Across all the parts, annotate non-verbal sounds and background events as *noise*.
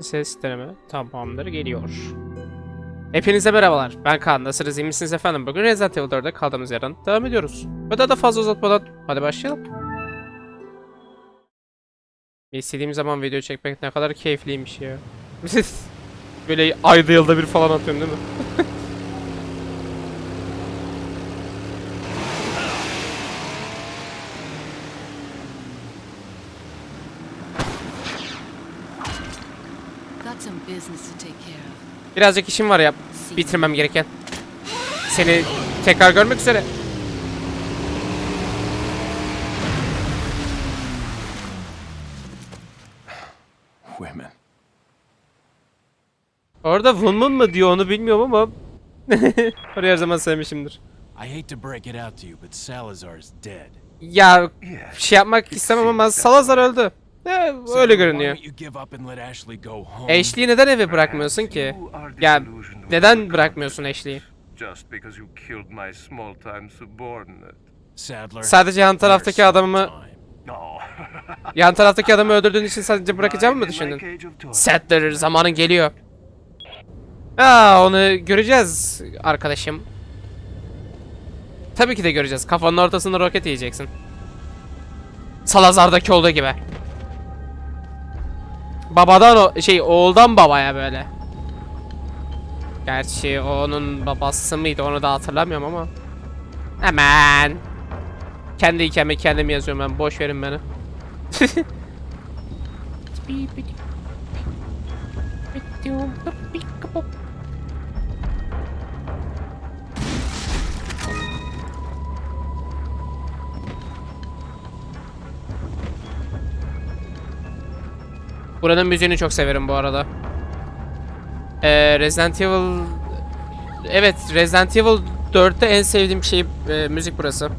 Ses deneme tamamdır geliyor. Hepinize merhabalar. Ben Kaan. Nasılsınız? iyi misiniz efendim? Bugün Resident Evil 4'de kaldığımız yerden devam ediyoruz. Ve daha da fazla uzatmadan hadi başlayalım. İstediğim zaman video çekmek ne kadar keyifliymiş ya. *laughs* Böyle ayda yılda bir falan atıyorum değil mi? *laughs* Got some business to take care of. Birazcık işim var ya bitirmem gereken. Seni tekrar görmek üzere. Women. Orada woman mı diyor onu bilmiyorum ama *laughs* Orayı her zaman sevmişimdir. I hate to break it out to you, but Salazar is dead. Ya şey yapmak istemem ama Salazar öldü. Öyle görünüyor. Ashley'i neden eve bırakmıyorsun ki? Ya neden bırakmıyorsun Ashley'i? Sadece yan taraftaki adamı *laughs* yan taraftaki adamı öldürdüğün için sadece bırakacağımı mı düşündün? Settler zamanın geliyor. Aa onu göreceğiz arkadaşım. Tabii ki de göreceğiz. Kafanın ortasında roket yiyeceksin. Salazar'daki olduğu gibi. Babadan o şey oğuldan babaya böyle. Gerçi onun babası mıydı onu da hatırlamıyorum ama. Hemen. Kendi hikayemi kendim yazıyorum ben. Boş verin beni. *laughs* *laughs* Buranın müziğini çok severim bu arada. Ee, Resident Evil... Evet, Resident Evil 4'te en sevdiğim şey e, müzik burası.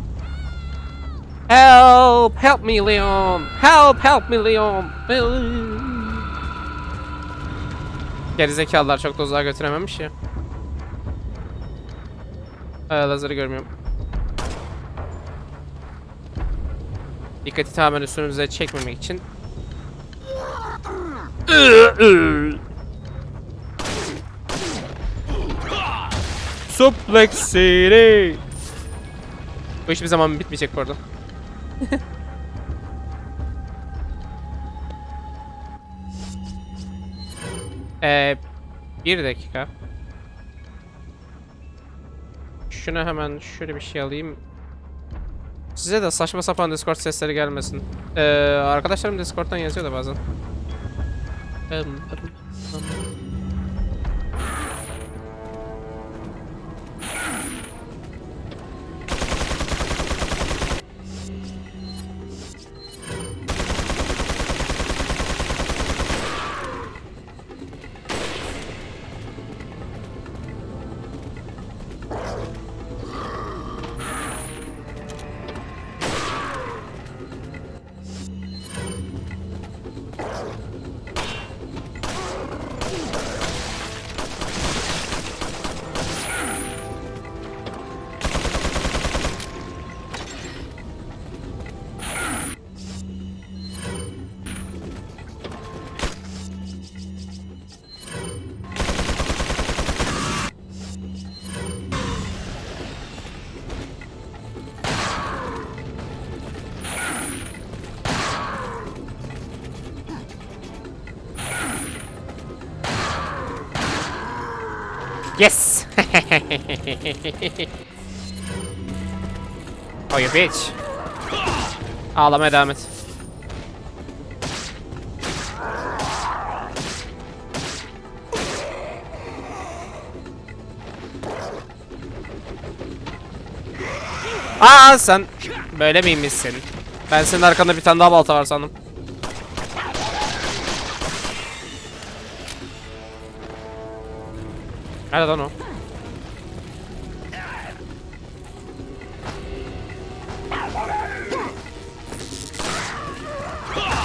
Help! Help me Leon! Help! Help me Leon! Gerizekalılar çok da uzağa götürememiş ya. Ee, lazeri görmüyorum. Dikkati tamamen üstümüze çekmemek için Suplex City. Bu hiçbir zaman bitmeyecek bu arada. Eee *laughs* bir dakika. Şuna hemen şöyle bir şey alayım. Size de saçma sapan Discord sesleri gelmesin. Ee, arkadaşlarım Discord'dan yazıyor da bazen. Um. Yes! *laughs* oh you bitch. Ağlamaya devam et. Aa sen böyle miymişsin? Ben senin arkanda bir tane daha balta var sandım. Nerede lan o?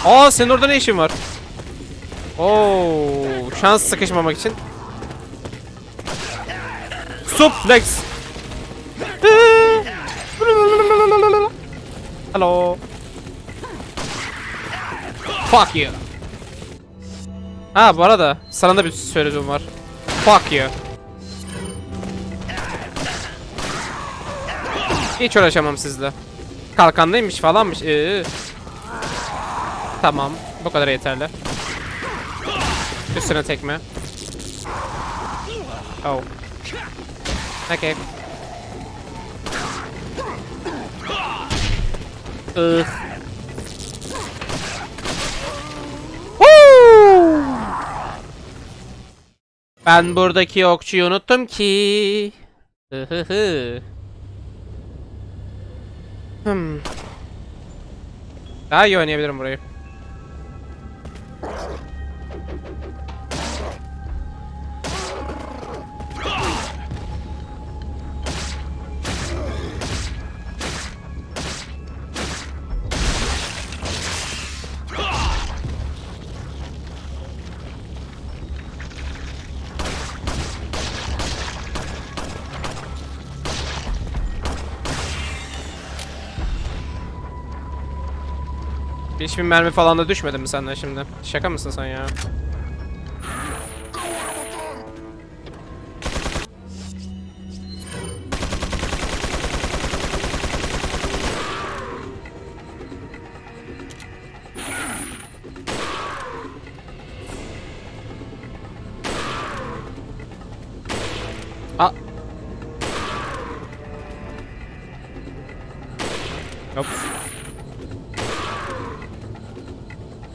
Aa senin orada ne işin var? Oo, şans sıkışmamak için. Suplex. Hello. Fuck you. Ha bu arada sana da bir sürprizim var. Fuck you. Hiç uğraşamam sizle. Kalkandaymış falanmış. Ee. Tamam. Bu kadar yeterli. Üstüne tekme. Oh. Okay. Woo! Ben buradaki okçuyu unuttum ki. Hı hı hı. Hmm. Daha iyi oynayabilirim burayı. Hiçbir mermi falan da düşmedi mi senden şimdi? Şaka mısın sen ya?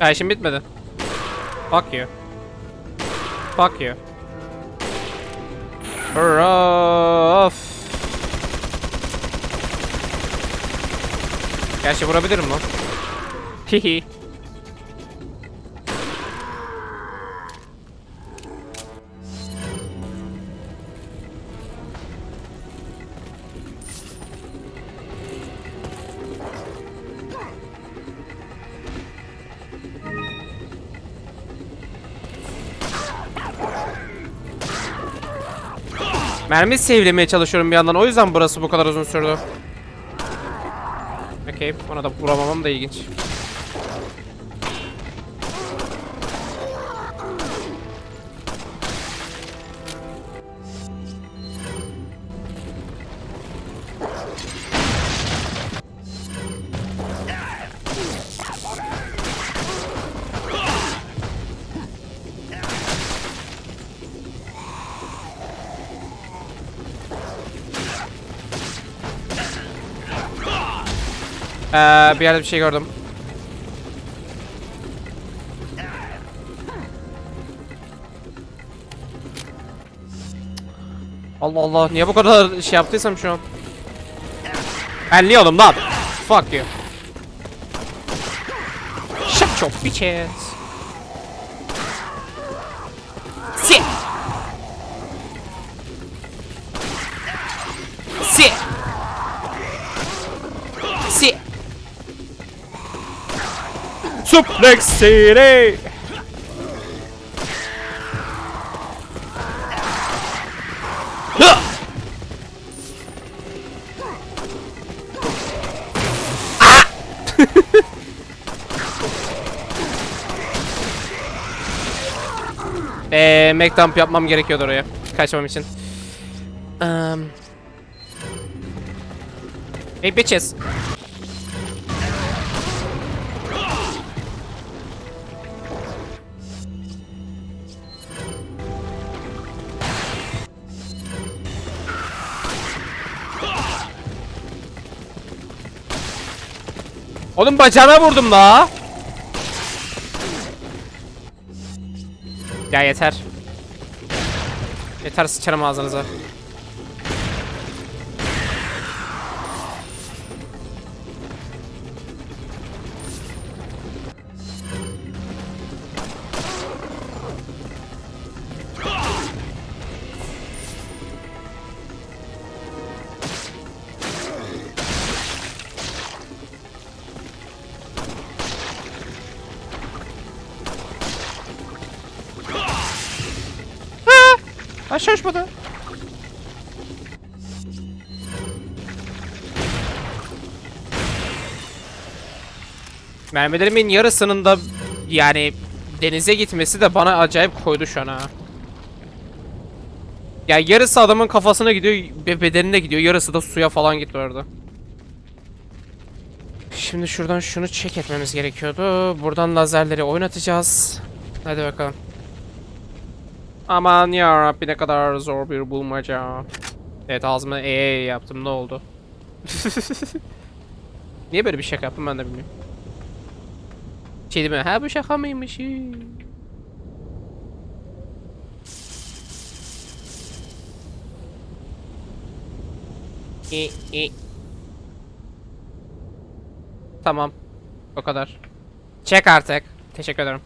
Ya işim bitmedi. Fuck you. Fuck you. Of. Gerçi vurabilirim lan. Hihi. Mermi save'lemeye çalışıyorum bir yandan. O yüzden burası bu kadar uzun sürdü. Okey. Ona da vuramamam da ilginç. Ee, bir yerde bir şey gördüm. Allah Allah niye bu kadar şey yaptıysam şu an. Ben niye oğlum lan? Fuck you. Shut your bitches. Suplex City. Ah! *laughs* Eee, dump yapmam gerekiyordu oraya. Kaçmam için. Um. Hey bitches. Oğlum bacağına vurdum la. Ya yeter. Yeter sıçarım ağzınıza. Aşağı uçmadı. Mermilerimin yarısının da yani denize gitmesi de bana acayip koydu şu an ha. Ya yarısı adamın kafasına gidiyor, be- bedenine gidiyor. Yarısı da suya falan gitti orada. Şimdi şuradan şunu check etmemiz gerekiyordu. Buradan lazerleri oynatacağız. Hadi bakalım. Aman ya Rabbi ne kadar zor bir bulmaca. Evet ağzıma ee yaptım ne oldu? *laughs* Niye böyle bir şaka yaptım ben de bilmiyorum. Şey değil mi? Ha bu şaka mıymış? Tamam. O kadar. Çek artık. Teşekkür ederim.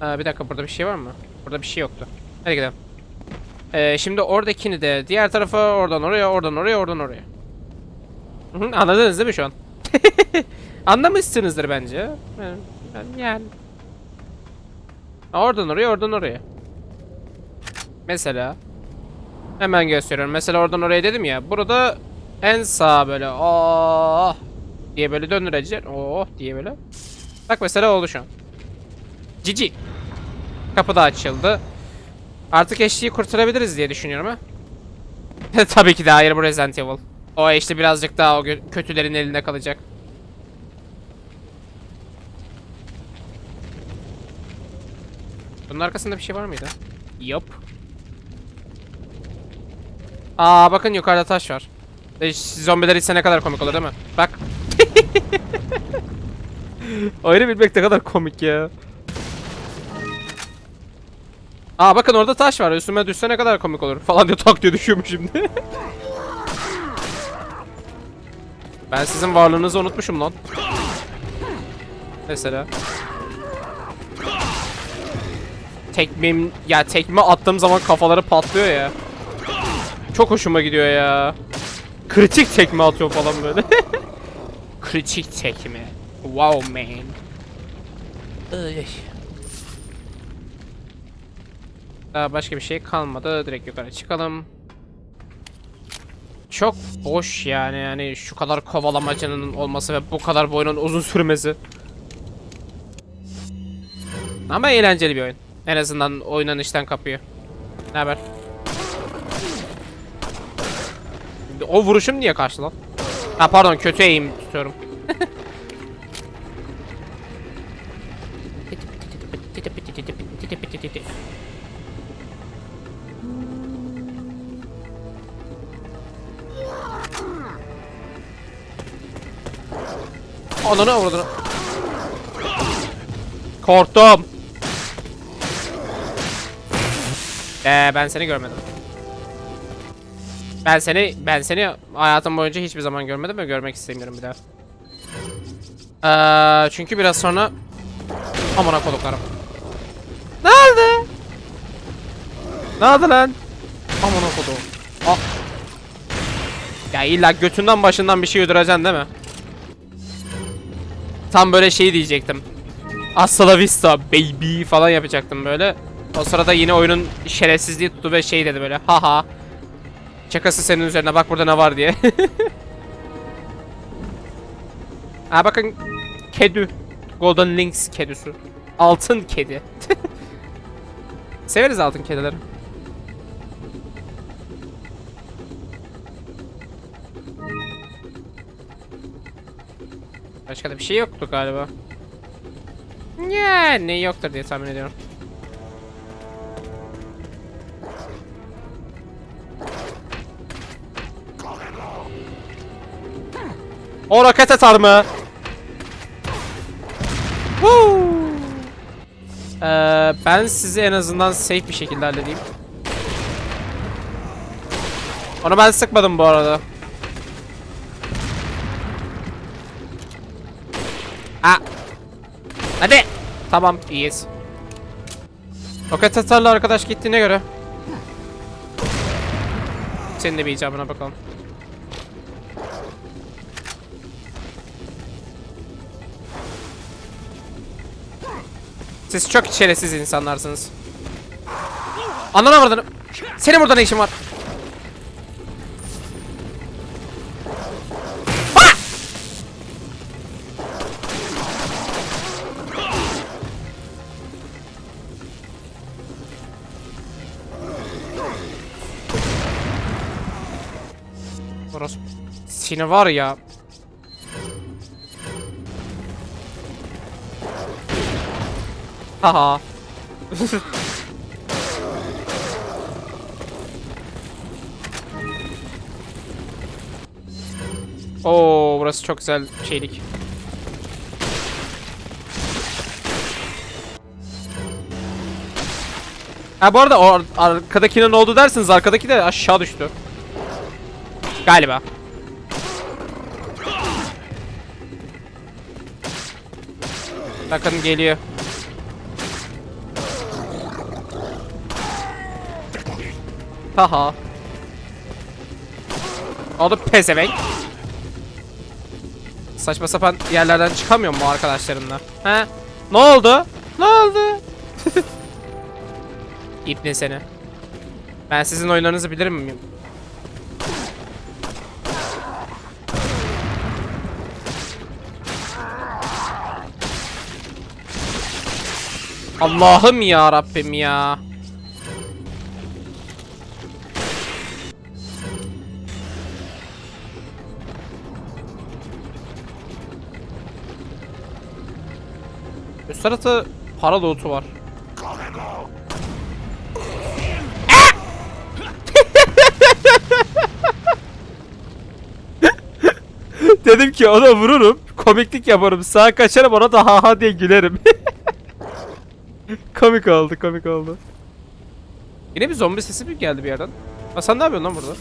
Aa, bir dakika burada bir şey var mı? Burada bir şey yoktu. Hadi gidelim. Ee, şimdi oradakini de diğer tarafa oradan oraya oradan oraya oradan oraya. Anladınız değil mi şu an? *laughs* Anlamışsınızdır bence. Yani. Oradan oraya oradan oraya. Mesela. Hemen gösteriyorum. Mesela oradan oraya dedim ya. Burada en sağ böyle oh diye böyle döndüreceksin. Oh diye böyle. Bak mesela oldu şu an. Cici. Kapı da açıldı. Artık eşliği kurtarabiliriz diye düşünüyorum ha. *laughs* Tabii ki de hayır bu Resident Evil. O işte birazcık daha o kötülerin elinde kalacak. Bunun arkasında bir şey var mıydı? Yok. Aa bakın yukarıda taş var. E, zombiler içse ne kadar komik olur değil mi? Bak. *laughs* Oyunu bilmek ne kadar komik ya. Aa bakın orada taş var. Üstüme düşse ne kadar komik olur. Falan diye tak diye düşüyormuş şimdi. *laughs* ben sizin varlığınızı unutmuşum lan. Mesela. Tekmem ya tekme attığım zaman kafaları patlıyor ya. Çok hoşuma gidiyor ya. Kritik tekme atıyor falan böyle. *laughs* Kritik tekme. Wow man. Ay. Daha başka bir şey kalmadı. Direkt yukarı çıkalım. Çok boş yani yani şu kadar kovalamacının olması ve bu kadar bu uzun sürmesi. Ama eğlenceli bir oyun. En azından oynanıştan kapıyor. Ne haber? O vuruşum niye karşı lan? Ha pardon kötü eğim tutuyorum. *laughs* Ananı avradını. Korktum. Ee, ben seni görmedim. Ben seni ben seni hayatım boyunca hiçbir zaman görmedim ve görmek istemiyorum bir daha. Ee, çünkü biraz sonra amına koduklarım. Ne oldu? Ne oldu lan? Amına kodum. Ah. Ya illa götünden başından bir şey öldüreceksin değil mi? Tam böyle şey diyecektim. Hasta la vista baby falan yapacaktım böyle. O sırada yine oyunun şerefsizliği tuttu ve şey dedi böyle haha. Çakası senin üzerine bak burada ne var diye. *laughs* ha bakın kedi. Golden Lynx kedisi. Altın kedi. *laughs* Severiz altın kedileri. Başka da bir şey yoktu galiba. Yani yoktur diye tahmin ediyorum. O roket atar mı? Woo! Ee, ben sizi en azından safe bir şekilde halledeyim. Onu ben sıkmadım bu arada. Ha. Hadi. Tamam iyiyiz. Roket atarlı arkadaş gittiğine göre. Senin de bir icabına bakalım. Siz çok şerefsiz insanlarsınız. Anlana vurdun. Senin burada ne işin var? Seni var ya. Haha. *laughs* Oo, burası çok güzel şeylik. Ha bu arada o ar- arkadakine ne oldu dersiniz arkadaki de aşağı düştü. Galiba. Bakın geliyor. Haha. O da pezevenk. Saçma sapan yerlerden çıkamıyor mu arkadaşlarınla? He? Ne oldu? Ne oldu? *laughs* İpne seni. Ben sizin oyunlarınızı bilirim miyim? Allah'ım ya Rabbim ya. Üst tarafta para loot'u var. *laughs* Dedim ki ona vururum. Komiklik yaparım. Sağa kaçarım ona da ha ha diye gülerim. *laughs* *laughs* komik oldu, komik oldu. Yine bir zombi sesi mi geldi bir yerden? Ha sen ne yapıyorsun lan burada?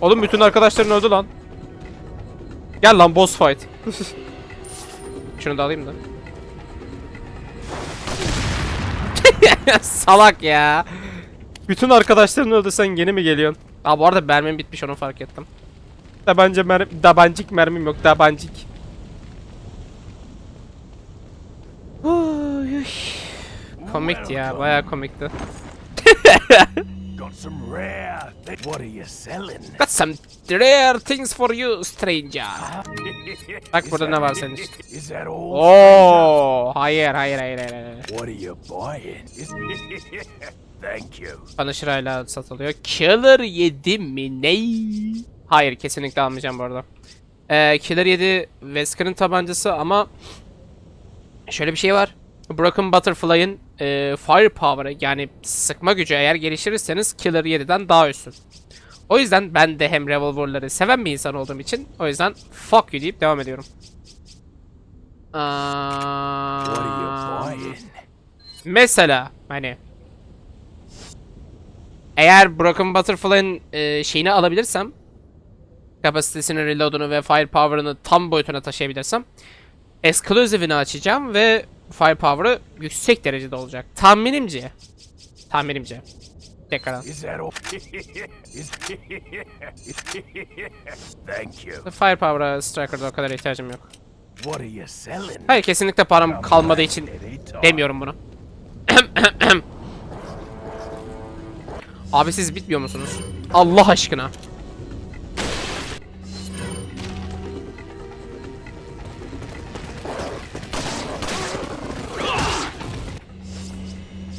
Oğlum bütün arkadaşların öldü lan. Gel lan boss fight. *laughs* Şunu da alayım da. *laughs* Salak ya. Bütün arkadaşların öldü sen yeni mi geliyorsun? Aa bu arada mermim bitmiş onu fark ettim. Tabanca mer tabancik mermim yok tabancik. Oy, oy. Komikti ya bayağı komikti. Got some rare. What are you selling? Got some rare things for you stranger. Bak burada ne var senin için. Is that all? Oo, hayır hayır hayır hayır. What are you buying? *laughs* Thank you. Panışırayla satılıyor. Killer 7 mi ne? Hayır kesinlikle almayacağım bu arada. Ee, Killer 7 Wesker'ın tabancası ama şöyle bir şey var. Broken Butterfly'ın e, firepower'ı yani sıkma gücü eğer geliştirirseniz Killer 7'den daha üstün. O yüzden ben de hem revolver'ları seven bir insan olduğum için o yüzden fuck you deyip devam ediyorum. Aa? Mesela hani eğer Broken Butterfly'ın e, şeyini alabilirsem kapasitesini, reload'unu ve firepower'ını tam boyutuna taşıyabilirsem exclusive'ini açacağım ve firepower'ı yüksek derecede olacak. Tahminimce. Tahminimce. Tekrar. *laughs* Thank you. Firepower'a Striker'da o kadar ihtiyacım yok. What are you selling? Hayır kesinlikle param kalmadığı için demiyorum bunu. *coughs* Abi siz bitmiyor musunuz? Allah aşkına.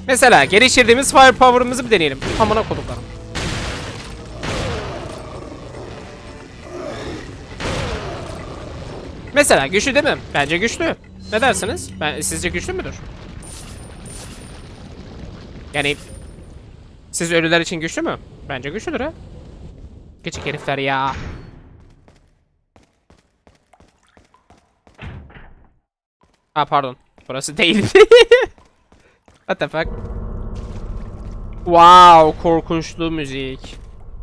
Mesela geliştirdiğimiz firepower'ımızı bir deneyelim. Amına koduklarım. Mesela güçlü değil mi? Bence güçlü. Ne dersiniz? Ben sizce güçlü müdür? Yani siz ölüler için güçlü mü? Bence güçlüdür ha. Küçük herifler ya. Ha pardon. Burası değil. *laughs* What the fuck? Wow, korkunçlu müzik.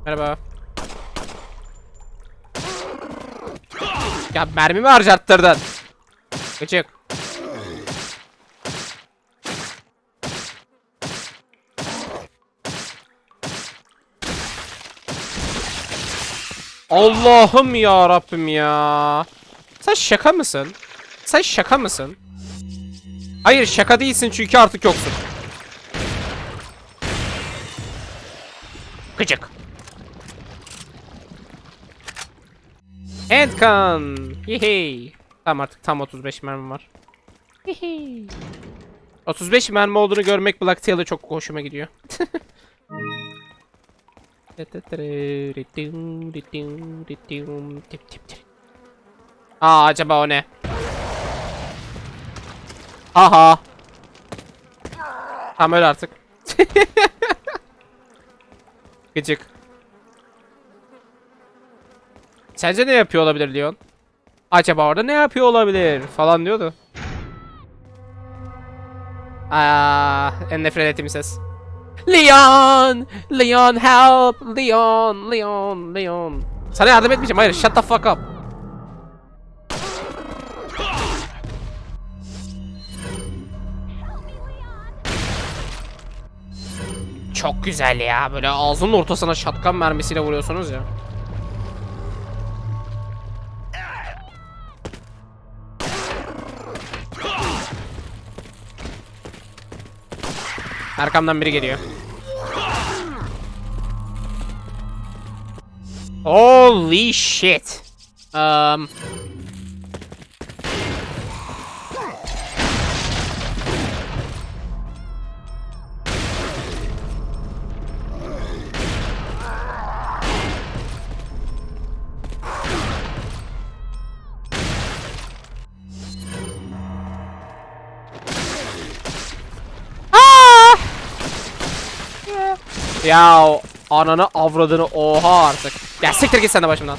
Merhaba. Ya mermi mi harcattırdın? Gıcık. Allah'ım ya Rabbim ya. Sen şaka mısın? Sen şaka mısın? Hayır şaka değilsin çünkü artık yoksun. Gıcık. Handgun. Yehey. Tamam artık tam 35 mermi var. Yehey. 35 mermi olduğunu görmek Blacktail'e çok hoşuma gidiyor. Aa acaba o ne? Aha. Tamam öyle artık. *laughs* Gıcık. Sence ne yapıyor olabilir Leon? Acaba orada ne yapıyor olabilir falan diyordu. Aa, en nefret ettiğim ses. Leon! Leon help! Leon! Leon! Leon! Sana yardım etmeyeceğim. Hayır, shut the fuck up. Çok güzel ya. Böyle ağzının ortasına şatkan mermisiyle vuruyorsunuz ya. Arkamdan biri geliyor. Holy shit. Um. Ya ananı avradını oha artık. Ya siktir git sen de başımdan.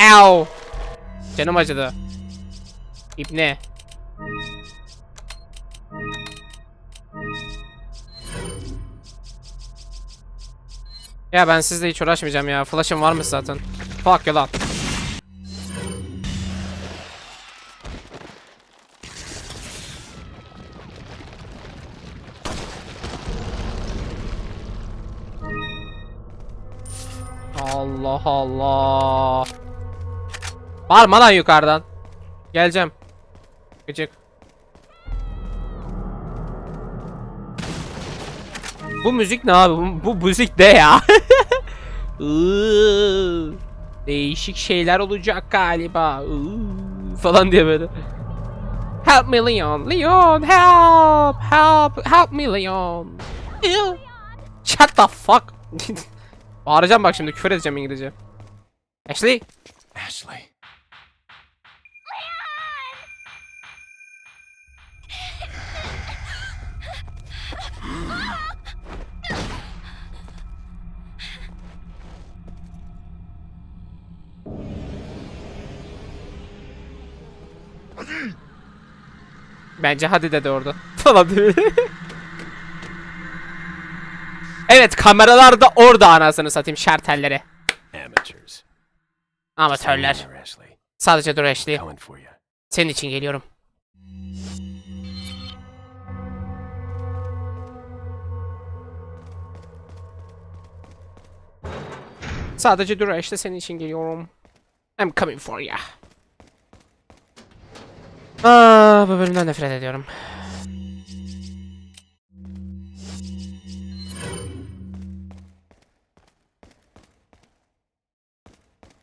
Ow. Canım acıdı. İbne. Ya ben sizle hiç uğraşmayacağım ya. Flash'ım varmış zaten. Fuck you lan. Allah Allah. Bağırma lan yukarıdan. Geleceğim. Gıcık. Bu müzik ne abi? Bu, bu müzik ne ya? *laughs* Değişik şeyler olacak galiba. Falan diye böyle. Help me Leon. Leon help. Help. Help me Leon. Shut the fuck. *laughs* Bağıracağım bak şimdi küfür edeceğim İngilizce. Ashley. Ashley. Bence hadi dedi orada. *laughs* Falan diyor. Evet kameralar da orada anasını satayım şartelleri. Amateurs. Amatörler. Sadece dur Ashley. Senin için geliyorum. Sadece dur Ashley senin için geliyorum. I'm coming for ya. Aa, bu bölümden nefret ediyorum.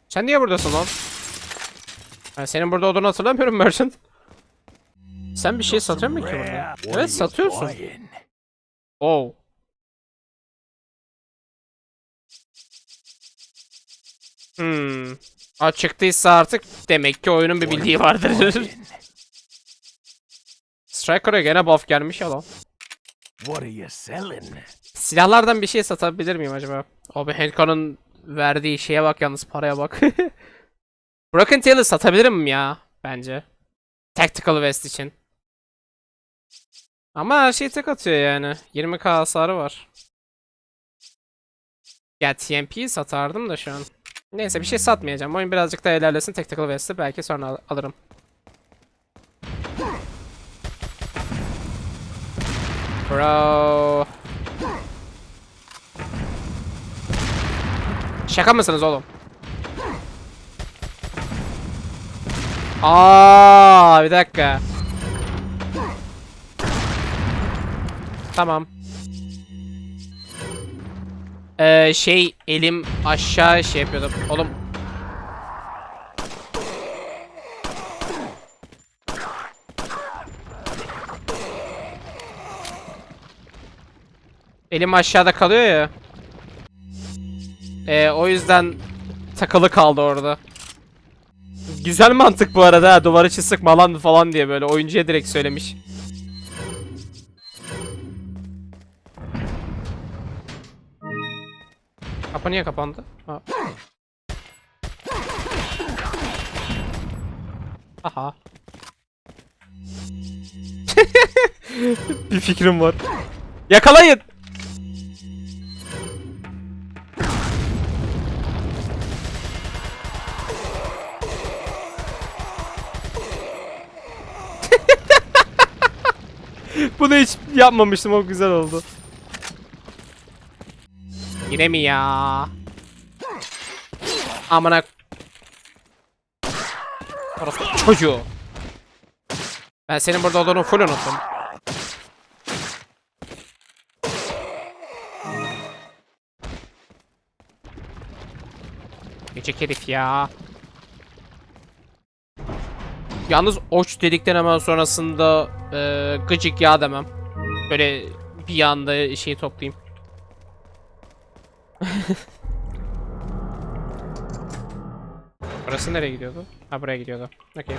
Sen niye buradasın lan? Ben senin burada olduğunu hatırlamıyorum Merchant. Sen bir şey satıyor musun ki burada? Evet satıyorsun. Oh. Hmm. Aa, çıktıysa artık demek ki oyunun bir bildiği vardır. *laughs* Striker'a gene buff gelmiş ya lan. What are you selling? Silahlardan bir şey satabilir miyim acaba? Abi Henko'nun verdiği şeye bak yalnız paraya bak. *laughs* Broken Tail'ı satabilirim ya bence. Tactical Vest için. Ama her şey tek atıyor yani. 20k hasarı var. Ya TMP'yi satardım da şu an. Neyse bir şey satmayacağım. Oyun birazcık daha ilerlesin Tactical Vest'i belki sonra al- alırım. Bro. Şaka mısınız oğlum? Aa, bir dakika. Tamam. Ee, şey elim aşağı şey yapıyordum. Oğlum. Elim aşağıda kalıyor ya. Ee, o yüzden takılı kaldı orada. Güzel mantık bu arada ha. Duvar içi sıkma lan falan diye böyle oyuncuya direkt söylemiş. Kapı niye kapandı? Ha. Aha. *laughs* Bir fikrim var. Yakalayın. Yapmamıştım o güzel oldu. Yine mi ya? Amına Orası çocuğu. Ben senin burada olduğunu full unuttum. Gecek herif ya. Yalnız oç dedikten hemen sonrasında e, gıcık ya demem. Böyle bir anda şeyi toplayayım. Burası nereye gidiyordu? Ha buraya gidiyordu. Okey.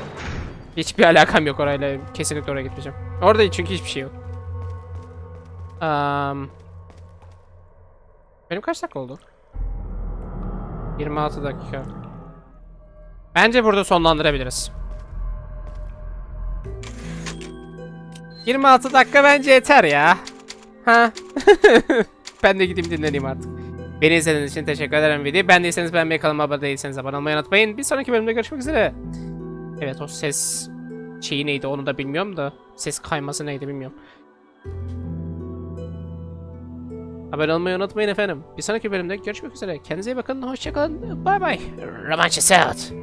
Hiçbir alakam yok orayla. Kesinlikle oraya gitmeyeceğim. Orada çünkü hiçbir şey yok. Um, benim kaç dakika oldu? 26 dakika. Bence burada sonlandırabiliriz. 26 dakika bence yeter ya. Ha? *laughs* ben de gideyim dinleneyim artık. Beni izlediğiniz için teşekkür ederim video. Ben değilseniz beğenmeyi kanalıma abone değilseniz abone olmayı unutmayın. Bir sonraki bölümde görüşmek üzere. Evet o ses şeyi neydi onu da bilmiyorum da. Ses kayması neydi bilmiyorum. Abone olmayı unutmayın efendim. Bir sonraki bölümde görüşmek üzere. Kendinize iyi bakın. Hoşçakalın. Bay bay. Romanches out.